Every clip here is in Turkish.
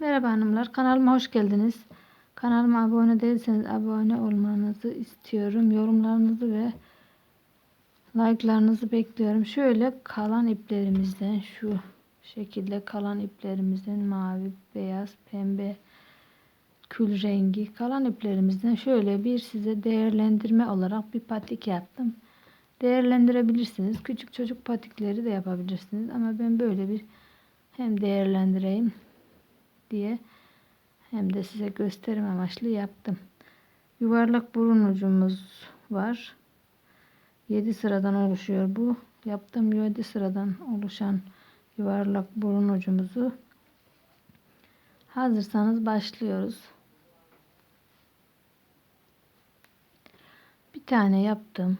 Merhaba hanımlar, kanalıma hoş geldiniz. Kanalıma abone değilseniz abone olmanızı istiyorum. Yorumlarınızı ve like'larınızı bekliyorum. Şöyle kalan iplerimizden şu şekilde kalan iplerimizden mavi, beyaz, pembe, kül rengi kalan iplerimizden şöyle bir size değerlendirme olarak bir patik yaptım. Değerlendirebilirsiniz. Küçük çocuk patikleri de yapabilirsiniz. Ama ben böyle bir hem değerlendireyim diye hem de size gösterim amaçlı yaptım. Yuvarlak burun ucumuz var. 7 sıradan oluşuyor bu. Yaptığım 7 sıradan oluşan yuvarlak burun ucumuzu hazırsanız başlıyoruz. Bir tane yaptım.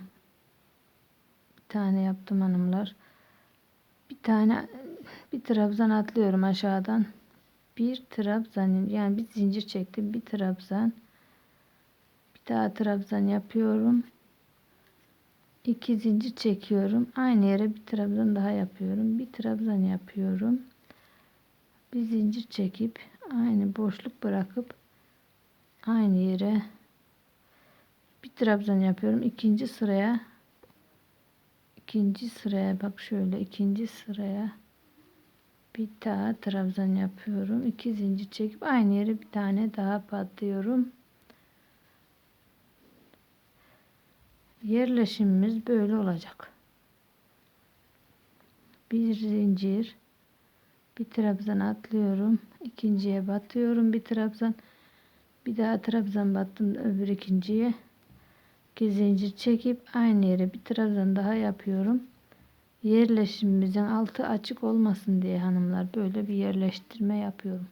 Bir tane yaptım hanımlar. Bir tane bir trabzan atlıyorum aşağıdan bir trabzan yani bir zincir çektim bir trabzan. Bir daha trabzan yapıyorum. İki zincir çekiyorum. Aynı yere bir trabzan daha yapıyorum. Bir trabzan yapıyorum. Bir zincir çekip aynı boşluk bırakıp aynı yere bir trabzan yapıyorum. İkinci sıraya ikinci sıraya bak şöyle ikinci sıraya bir daha trabzan yapıyorum. iki zincir çekip aynı yere bir tane daha batlıyorum. Yerleşimimiz böyle olacak. Bir zincir bir trabzan atlıyorum. ikinciye batıyorum bir trabzan. Bir daha trabzan battım öbür ikinciye. iki zincir çekip aynı yere bir trabzan daha yapıyorum yerleşimimizin altı açık olmasın diye hanımlar böyle bir yerleştirme yapıyorum.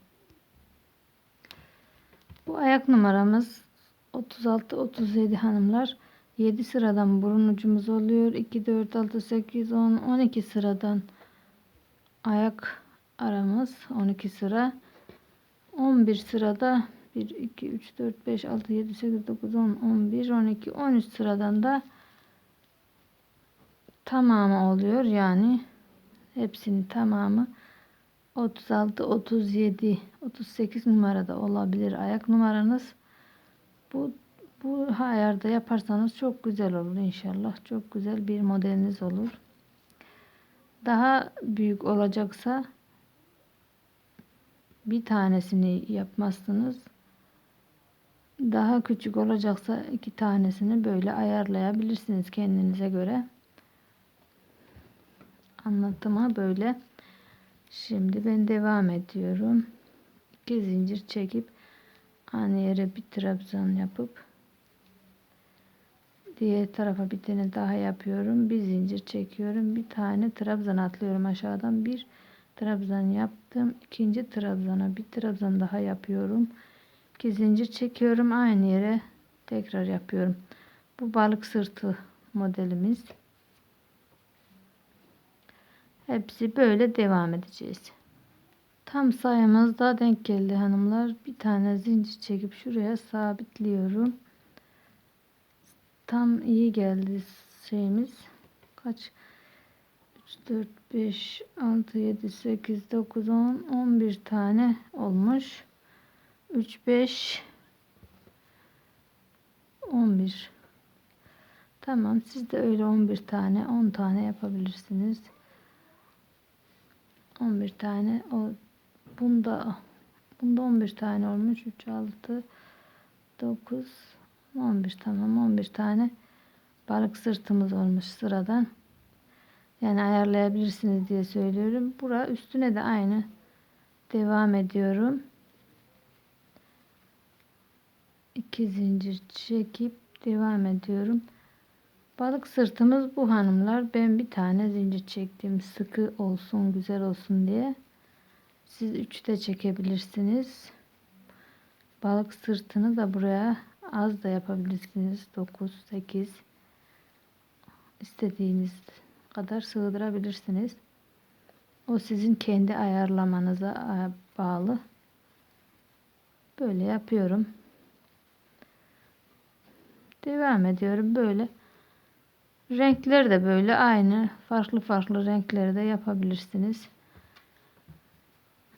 Bu ayak numaramız 36 37 hanımlar 7 sıradan burun ucumuz oluyor. 2 4 6 8 10 12 sıradan ayak aramız 12 sıra 11 sırada 1 2 3 4 5 6 7 8 9 10 11 12 13 sıradan da tamamı oluyor. Yani hepsinin tamamı 36, 37, 38 numarada olabilir ayak numaranız. Bu bu ayarda yaparsanız çok güzel olur inşallah. Çok güzel bir modeliniz olur. Daha büyük olacaksa bir tanesini yapmazsınız. Daha küçük olacaksa iki tanesini böyle ayarlayabilirsiniz kendinize göre anlatıma böyle. Şimdi ben devam ediyorum. İki zincir çekip aynı yere bir trabzan yapıp diğer tarafa bir tane daha yapıyorum. Bir zincir çekiyorum. Bir tane trabzan atlıyorum aşağıdan. Bir trabzan yaptım. ikinci trabzana bir trabzan daha yapıyorum. İki zincir çekiyorum. Aynı yere tekrar yapıyorum. Bu balık sırtı modelimiz. Hepsi böyle devam edeceğiz. Tam sayımızda denk geldi hanımlar. Bir tane zincir çekip şuraya sabitliyorum. Tam iyi geldi şeyimiz. Kaç? 3, 4, 5, 6, 7, 8, 9, 10, 11 tane olmuş. 3, 5, 11. Tamam siz de öyle 11 tane 10 tane yapabilirsiniz. 11 tane o bunda bunda 11 tane olmuş 3 6 9 11 tamam 11 tane balık sırtımız olmuş sıradan. Yani ayarlayabilirsiniz diye söylüyorum. Bura üstüne de aynı devam ediyorum. 2 zincir çekip devam ediyorum Balık sırtımız bu hanımlar. Ben bir tane zincir çektim. Sıkı olsun, güzel olsun diye. Siz üçte çekebilirsiniz. Balık sırtını da buraya az da yapabilirsiniz. 9, 8 istediğiniz kadar sığdırabilirsiniz. O sizin kendi ayarlamanıza bağlı. Böyle yapıyorum. Devam ediyorum böyle. Renkler de böyle aynı. Farklı farklı renkleri de yapabilirsiniz.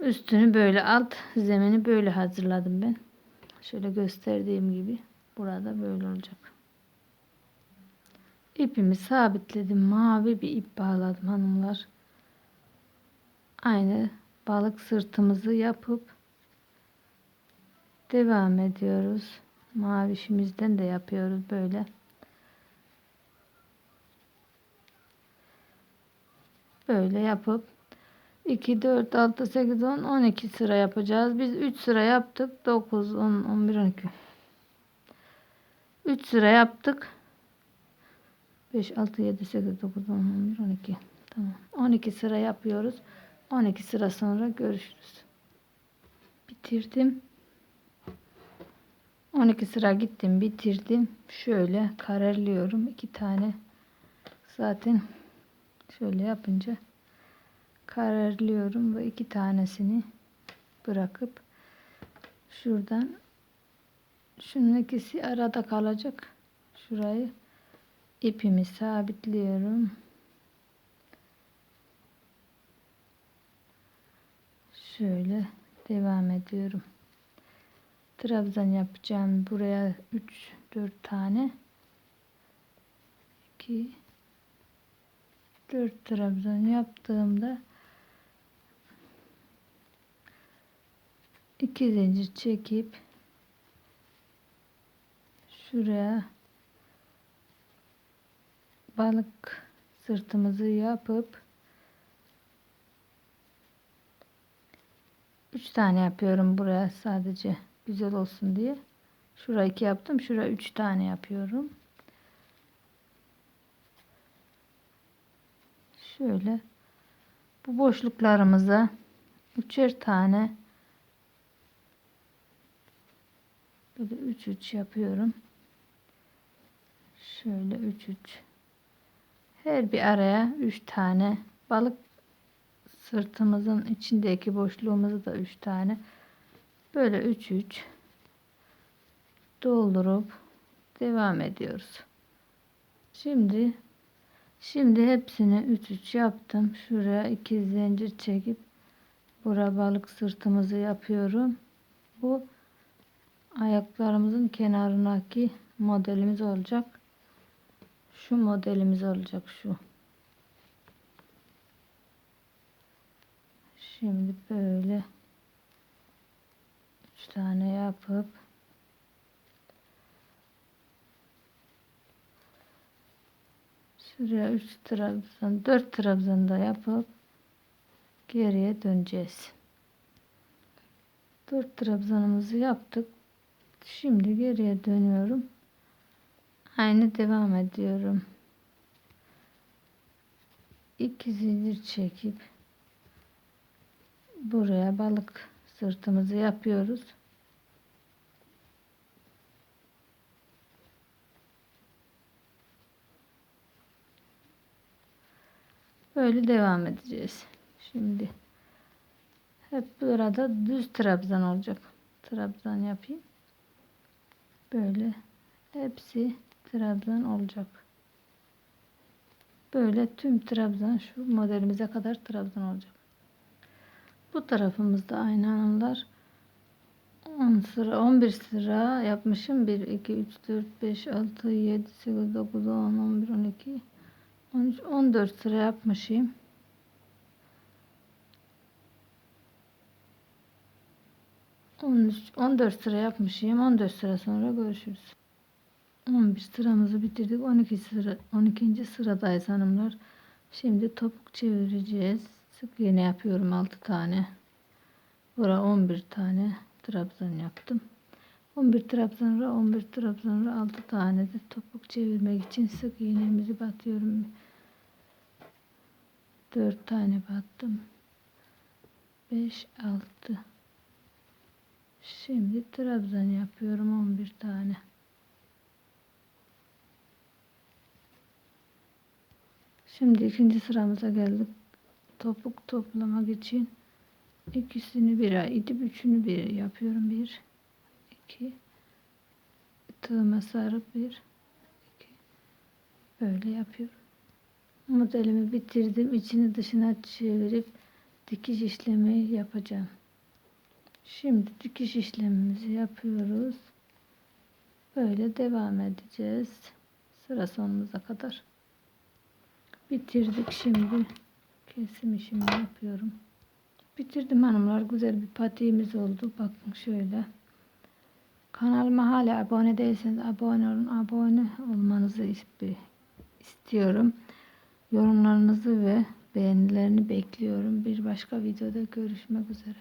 Üstünü böyle alt zemini böyle hazırladım ben. Şöyle gösterdiğim gibi burada böyle olacak. İpimi sabitledim. Mavi bir ip bağladım hanımlar. Aynı balık sırtımızı yapıp devam ediyoruz. Mavişimizden de yapıyoruz böyle. Böyle yapıp 2, 4, 6, 8, 10, 12 sıra yapacağız. Biz 3 sıra yaptık. 9, 10, 11, 12. 3 sıra yaptık. 5, 6, 7, 8, 9, 10, 11, 12. Tamam. 12 sıra yapıyoruz. 12 sıra sonra görüşürüz. Bitirdim. 12 sıra gittim, bitirdim. Şöyle kararlıyorum. 2 tane. Zaten şöyle yapınca kararlıyorum ve iki tanesini bırakıp şuradan şunun ikisi arada kalacak. Şurayı ipimi sabitliyorum. Şöyle devam ediyorum. Trabzan yapacağım. Buraya 3 4 tane 2 4 trabzan yaptığımda 2 zincir çekip şuraya balık sırtımızı yapıp 3 tane yapıyorum buraya sadece güzel olsun diye. Şuraya 2 yaptım. Şuraya 3 tane yapıyorum. Şöyle bu boşluklarımıza üçer tane böyle 3 3 yapıyorum. Şöyle 3 3 her bir araya 3 tane balık sırtımızın içindeki boşluğumuzu da 3 tane böyle 3 3 doldurup devam ediyoruz. Şimdi şimdi hepsini 3 3 yaptım. Şuraya 2 zincir çekip bura balık sırtımızı yapıyorum. Bu ayaklarımızın kenarındaki modelimiz olacak. Şu modelimiz olacak şu. Şimdi böyle üç tane yapıp şuraya üç trabzan dört trabzan da yapıp geriye döneceğiz. Dört trabzanımızı yaptık. Şimdi geriye dönüyorum. Aynı devam ediyorum. İki zincir çekip buraya balık sırtımızı yapıyoruz. Böyle devam edeceğiz. Şimdi hep burada düz trabzan olacak. Trabzan yapayım. Böyle hepsi trabzan olacak. Böyle tüm trabzan şu modelimize kadar trabzan olacak. Bu tarafımızda aynı hanımlar 10 sıra 11 sıra yapmışım. 1 2 3 4 5 6 7 8 9 10 11 12 13 14 sıra yapmışım. 13 14 sıra yapmışım. 14 sıra sonra görüşürüz. 11 sıramızı bitirdik. 12 sıra 12. sıradayız hanımlar. Şimdi topuk çevireceğiz. Sık iğne yapıyorum 6 tane. Bura 11 tane trabzan yaptım. 11 trabzanla 11 trabzanla 6 tane de topuk çevirmek için sık iğnemizi batıyorum. 4 tane battım. 5 6 Şimdi trabzan yapıyorum 11 tane. Şimdi ikinci sıramıza geldik. Topuk toplamak için ikisini bir idip üçünü bir yapıyorum. Bir, iki, tığıma sarıp bir, iki, böyle yapıyorum. Modelimi bitirdim. İçini dışına çevirip dikiş işlemi yapacağım. Şimdi dikiş işlemimizi yapıyoruz. Böyle devam edeceğiz. Sıra sonumuza kadar. Bitirdik şimdi. Kesim işimi yapıyorum. Bitirdim hanımlar. Güzel bir patiğimiz oldu. Bakın şöyle. Kanalıma hala abone değilseniz abone olun. Abone olmanızı is- istiyorum. Yorumlarınızı ve beğenilerini bekliyorum. Bir başka videoda görüşmek üzere.